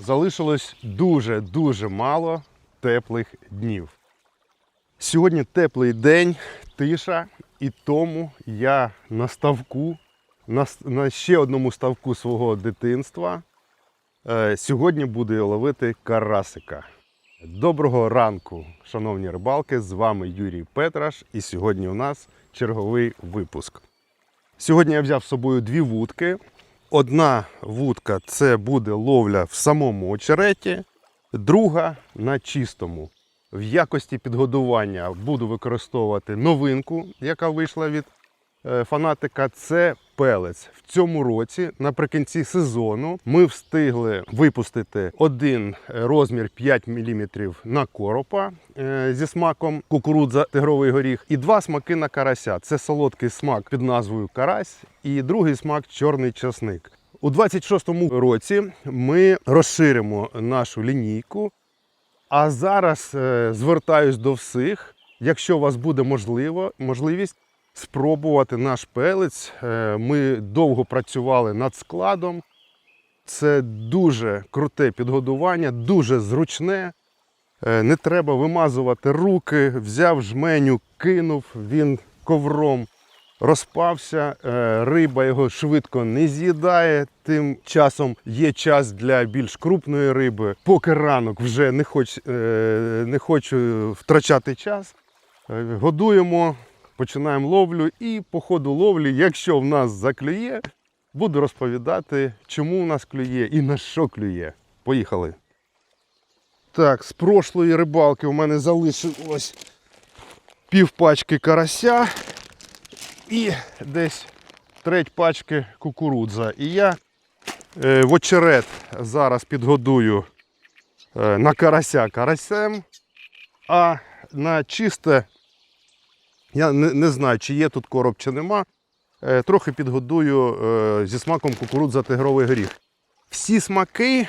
залишилось дуже-дуже мало теплих днів. Сьогодні теплий день, тиша, і тому я на ставку, на, на ще одному ставку свого дитинства. Е, сьогодні буду ловити карасика. Доброго ранку, шановні рибалки! З вами Юрій Петраш, і сьогодні у нас черговий випуск. Сьогодні я взяв з собою дві вудки. Одна вудка це буде ловля в самому очереті, друга на чистому. В якості підгодування буду використовувати новинку, яка вийшла від фанатика. Це пелець. В цьому році, наприкінці сезону, ми встигли випустити один розмір 5 мм на коропа е, зі смаком кукурудза тигровий горіх, і два смаки на карася. Це солодкий смак під назвою карась, і другий смак чорний часник. У 26-му році ми розширимо нашу лінійку. А зараз е, звертаюсь до всіх, якщо у вас буде можливо, можливість спробувати наш пелець. Е, Ми довго працювали над складом. Це дуже круте підгодування, дуже зручне. Е, Не треба вимазувати руки. Взяв жменю, кинув, він ковром розпався. Е, Риба його швидко не з'їдає. Тим часом є час для більш крупної риби. Поки ранок вже не, хоч, не хочу втрачати час. Годуємо, починаємо ловлю, і по ходу ловлі, якщо в нас заклює, буду розповідати, чому в нас клює і на що клює. Поїхали. Так, з прошлої рибалки у мене залишилось пів пачки карася і десь треть пачки кукурудза. І я е, в очерет зараз підгодую е, на карася карасем, а на чисте, я не, не знаю, чи є тут короб, чи нема. е, Трохи підгодую е, зі смаком кукурудза тигровий горіх. Всі смаки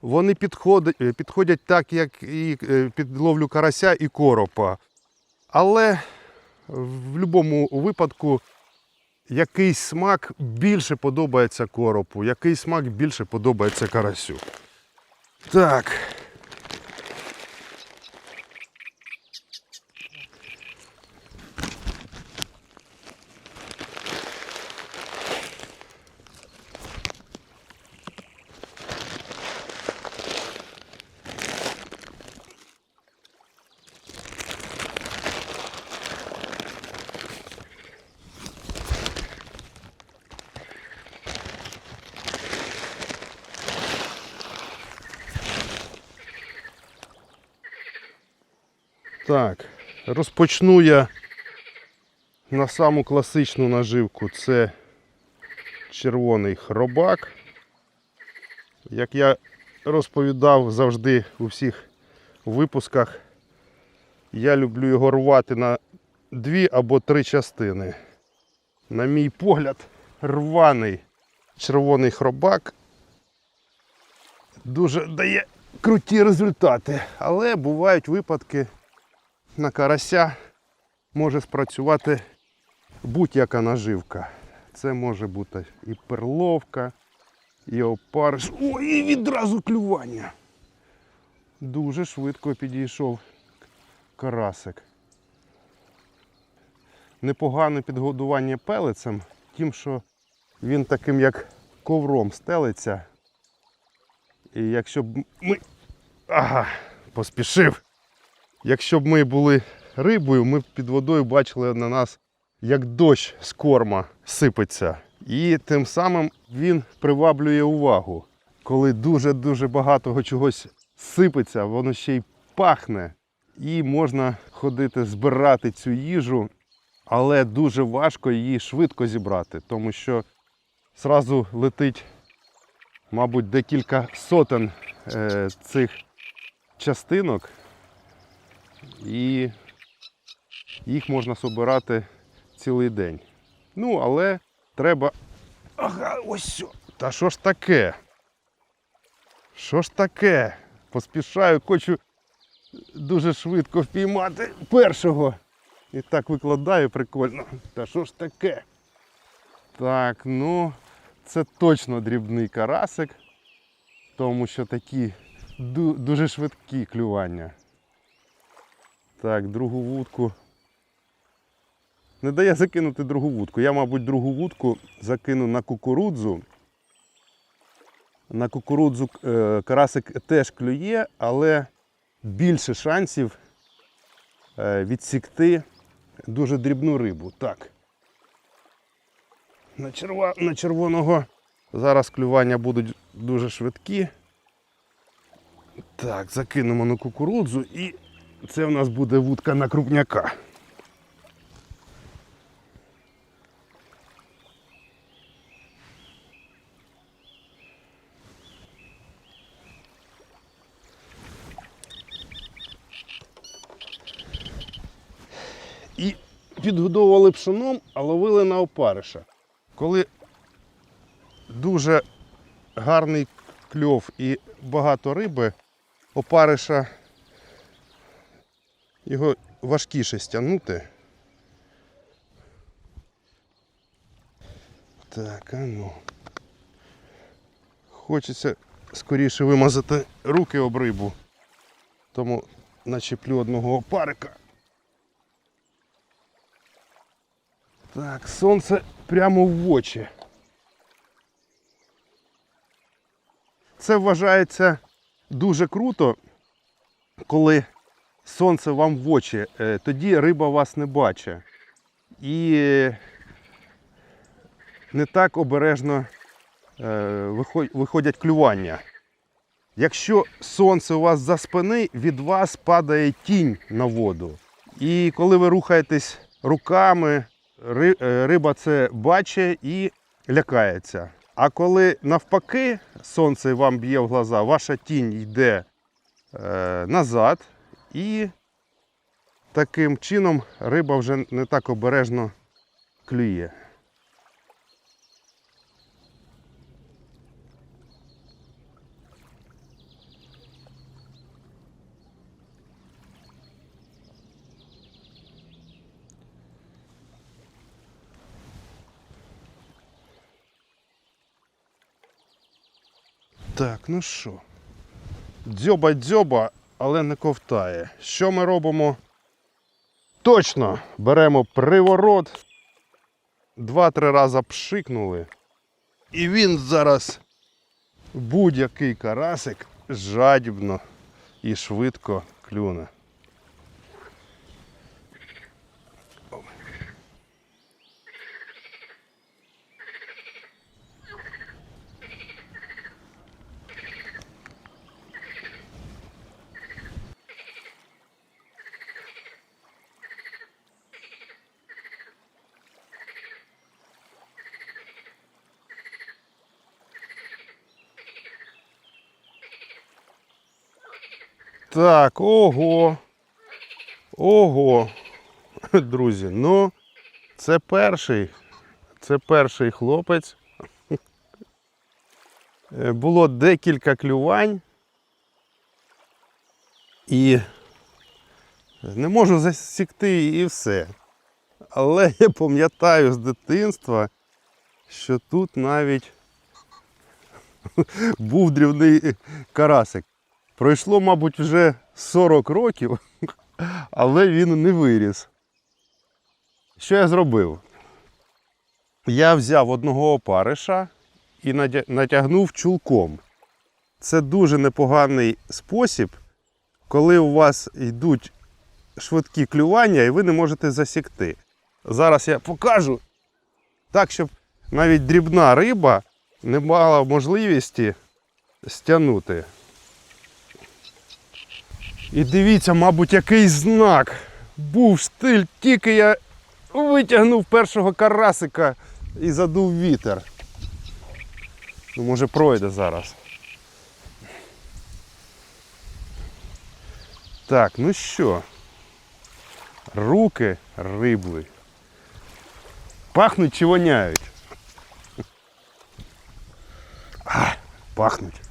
вони підходять, е, підходять так, як і під ловлю карася і коропа. Але в будь-якому випадку якийсь смак більше подобається коропу, якийсь смак більше подобається карасю. Так. Так, розпочну я на саму класичну наживку. Це червоний хробак. Як я розповідав завжди у всіх випусках, я люблю його рвати на дві або три частини. На мій погляд, рваний червоний хробак дуже дає круті результати. Але бувають випадки, на карася може спрацювати будь-яка наживка. Це може бути і перловка, і опариш. Ой, і відразу клювання. Дуже швидко підійшов карасик. Непогане підгодування пелицем, тим, що він таким як ковром стелиться. І якщо б ми. Ага, поспішив. Якщо б ми були рибою, ми б під водою бачили на нас, як дощ з корма сипеться. І тим самим він приваблює увагу. Коли дуже-дуже багато чогось сипеться, воно ще й пахне. І можна ходити збирати цю їжу, але дуже важко її швидко зібрати, тому що зразу летить, мабуть, декілька сотень е, цих частинок, і їх можна собирати цілий день. Ну, але треба. Ага, ось. сьо. Та що ж таке? Що ж таке? Поспішаю, хочу дуже швидко впіймати першого. І так викладаю прикольно. Та що ж таке? Так, ну, це точно дрібний карасик. тому що такі дуже швидкі клювання. Так, другу вудку. Не дає закинути другу вудку. Я, мабуть, другу вудку закину на кукурудзу. На кукурудзу е, карасик теж клює, але більше шансів е, відсікти дуже дрібну рибу. Так. На, черва, на червоного зараз клювання будуть дуже швидкі. Так, закинемо на кукурудзу і це в нас буде вудка на крупняка. І підгодовували пшеном, а ловили на опариша. Коли дуже гарний кльов і багато риби, опариша його важкіше стягнути. Так, а ну. Хочеться скоріше вимазати руки об рибу. Тому начеплю одного опарика. Так, сонце прямо в очі. Це вважається дуже круто, коли сонце вам в очі, е, тоді риба вас не бачить. І не так обережно е, виходять клювання. Якщо сонце у вас за спини, від вас падає тінь на воду. І коли ви рухаєтесь руками, е, риба це бачить і лякається. А коли навпаки сонце вам б'є в глаза, ваша тінь йде назад, і таким чином риба вже не так обережно клює. Так, ну що. Дзьоба дзьоба, але не ковтає. Що ми робимо? Точно беремо приворот. Два-три рази пшикнули. І він зараз будь-який карасик жадібно і швидко клюне. Так, ого. Ого. Друзі, ну це перший. Це перший хлопець. Е, Було декілька клювань. І не можу засікти і все. Але я пам'ятаю з дитинства, що тут навіть був дрібний карасик. Пройшло, мабуть, вже 40 років, але він не виріс. Що я зробив? Я взяв одного опариша і натягнув чулком. Це дуже непоганий спосіб, коли у вас йдуть швидкі клювання і ви не можете засікти. Зараз я покажу так, щоб навіть дрібна риба не мала можливості стягнути. І дивіться, мабуть, який знак. Був штиль, тільки я витягнув першого карасика і задув вітер. Ну, може, пройде зараз. Так, ну що? Руки рибли. Пахнуть чи воняють? А, пахнуть.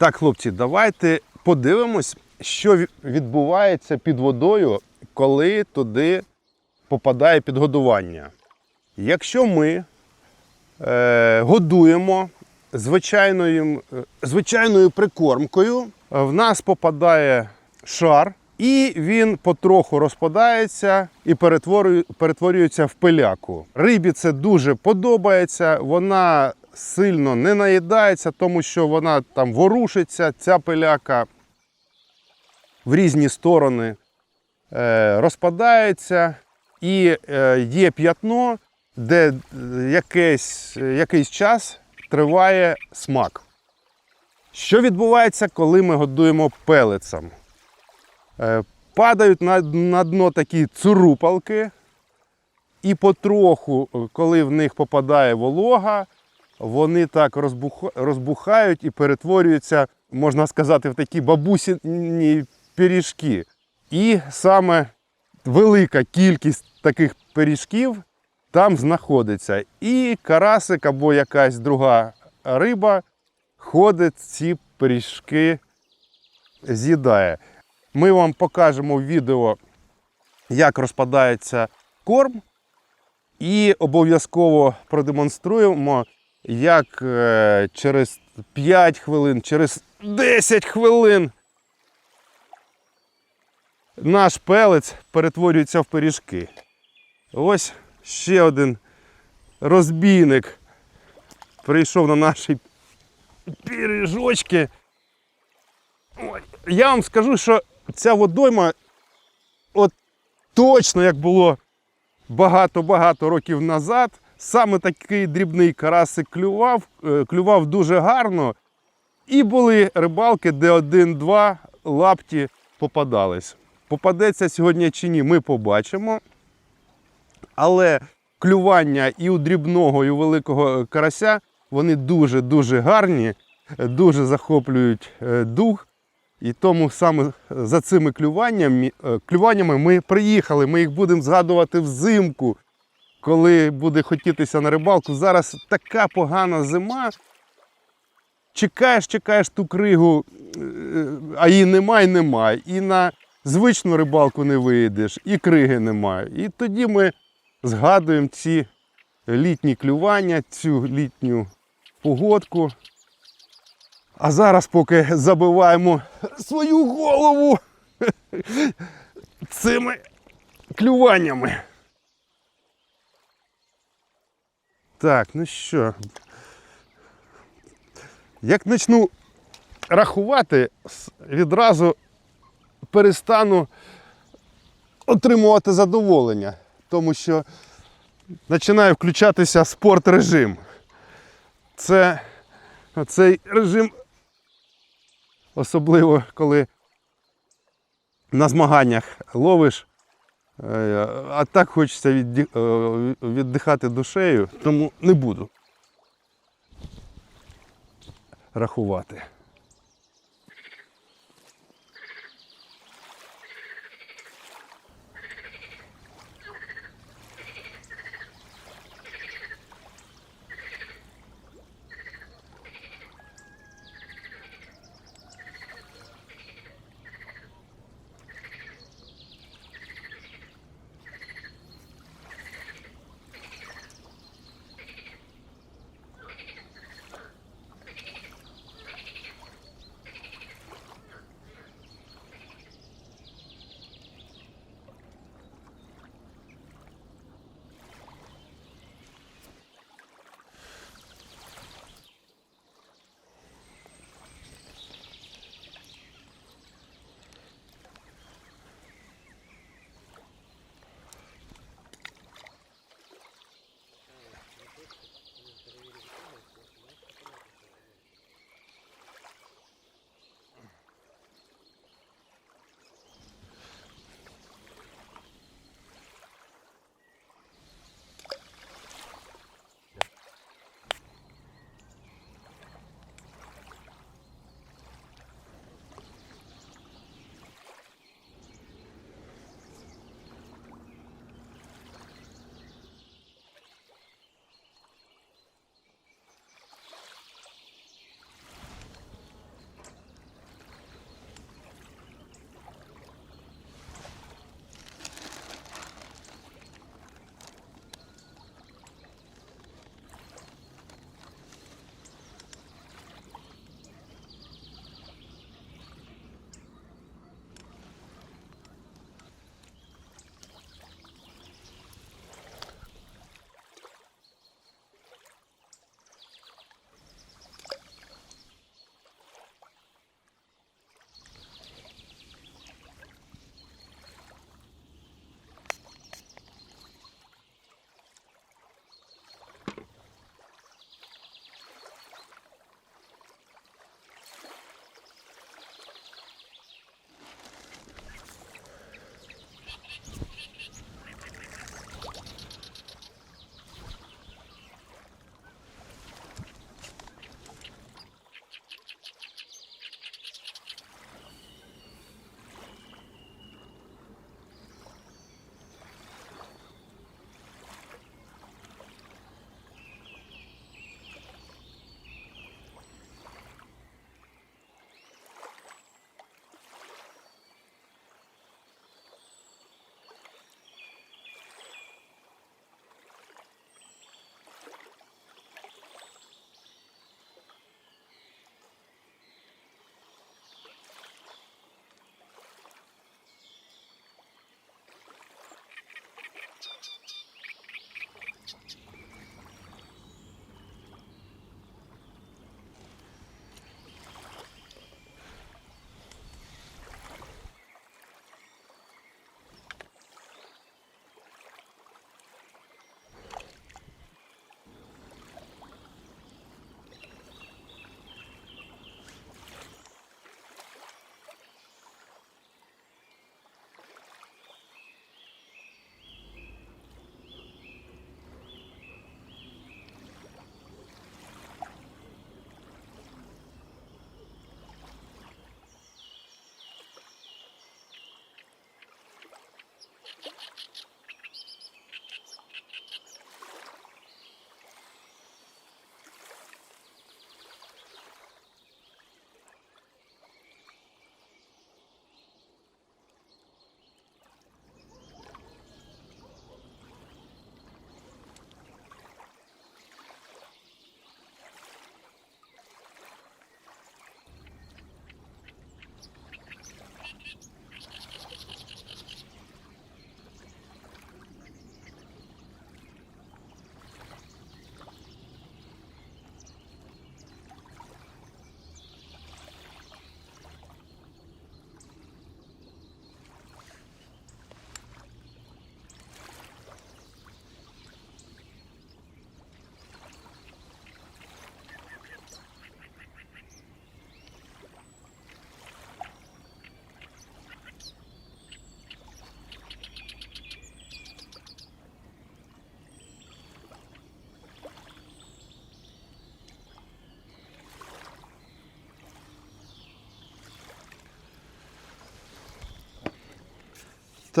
Так, хлопці, давайте подивимось, що відбувається під водою, коли туди попадає підгодування. Якщо ми е, годуємо звичайною, е, звичайною прикормкою, в нас попадає шар, і він потроху розпадається і перетворюється в пиляку. Рибі це дуже подобається, вона сильно не наїдається, тому що вона там ворушиться, ця пиляка в різні сторони е, розпадається, і е, є п'ятно, де е, якийсь, якийсь час триває смак. Що відбувається, коли ми годуємо пелицем? Падають на, на дно такі цурупалки, і потроху, коли в них попадає волога, вони так розбуха- розбухають і перетворюються, можна сказати, в такі бабусіні пиріжки. І саме велика кількість таких пиріжків там знаходиться. І карасик або якась друга риба ходить, ці пиріжки з'їдає. Ми вам покажемо в відео, як розпадається корм, і обов'язково продемонструємо, як е, через 5 хвилин, через 10 хвилин наш пелець перетворюється в пиріжки. Ось ще один розбійник прийшов на наші пиріжочки. Я вам скажу, що ця водойма, от точно як було багато-багато років назад, саме такий дрібний карасик клював, е, клював дуже гарно. І були рибалки, де один-два лапті попадались. Попадеться сьогодні чи ні, ми побачимо. Але клювання і у дрібного, і у великого карася вони дуже-дуже гарні, дуже захоплюють е, дух. І тому саме за цими клюваннями, е, клюваннями ми приїхали. Ми їх будемо згадувати взимку, коли буде хотітися на рибалку. Зараз така погана зима. Чекаєш, чекаєш ту кригу, е, а її немає, немає. І на звичну рибалку не вийдеш, і криги немає. І тоді ми згадуємо ці літні клювання, цю літню погодку. А зараз поки забиваємо свою голову цими клюваннями. Так, ну що. Як почну рахувати, відразу перестану отримувати задоволення, тому що починає включатися спорт-режим. Це цей режим, особливо коли на змаганнях ловиш, а так хочеться е, віддихати душею, тому не буду рахувати.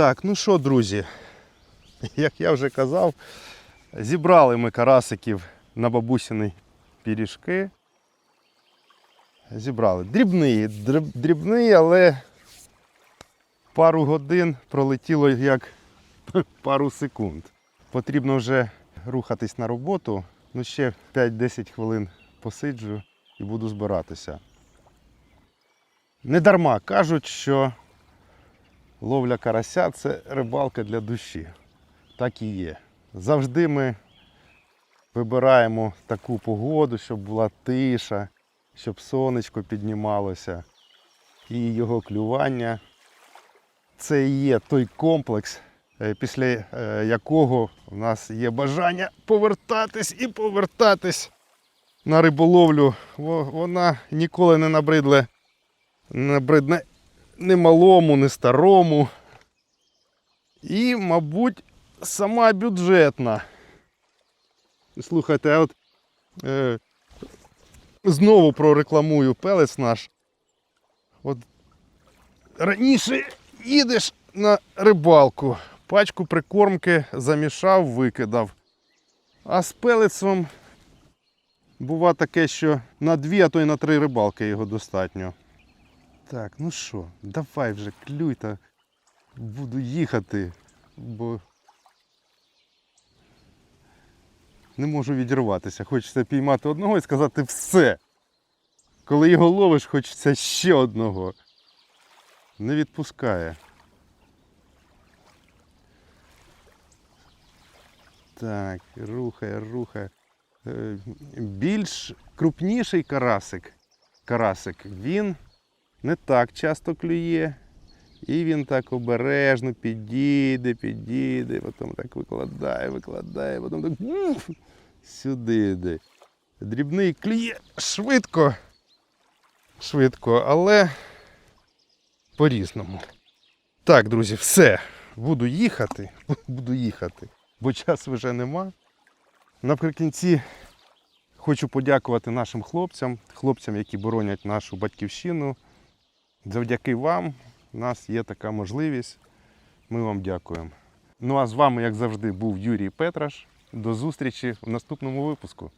Так, ну що, друзі, як я вже казав, зібрали ми карасиків на бабусіни пиріжки. Зібрали. Дрібний, дріб- дрібний, але пару годин пролетіло як пару секунд. Потрібно вже рухатись на роботу. Ну, ще 5-10 хвилин посиджу і буду збиратися. Не дарма кажуть, що ловля карася це рибалка для душі. Так і є. Завжди ми вибираємо таку погоду, щоб була тиша, щоб сонечко піднімалося. І його клювання це і є той комплекс, е, після е, якого в нас є бажання повертатись і повертатись на риболовлю. Вона ніколи не набридле, не набридне ні малому, ні старому. І, мабуть, сама бюджетна. Слухайте, а от е, знову прорекламую пелець наш. От раніше їдеш на рибалку, пачку прикормки замішав, викидав. А з пелецом бува таке, що на дві, а то й на три рибалки його достатньо. Так, ну що, давай вже клюй та буду їхати, бо не можу відірватися. Хочеться піймати одного і сказати все. Коли його ловиш, хочеться ще одного. Не відпускає. Так, рухає, рухає. Е, Більш крупніший карасик, карасик, він не так часто клює. І він так обережно підійде, підійде, потім так викладає, викладає, потім так сюди йде. Дрібний клює швидко. Швидко, але по-різному. Так, друзі, все. Буду їхати. Буду їхати, бо часу вже нема. Наприкінці хочу подякувати нашим хлопцям, хлопцям, які боронять нашу батьківщину. Завдяки вам у нас є така можливість. Ми вам дякуємо. Ну а з вами, як завжди, був Юрій Петраш. До зустрічі в наступному випуску.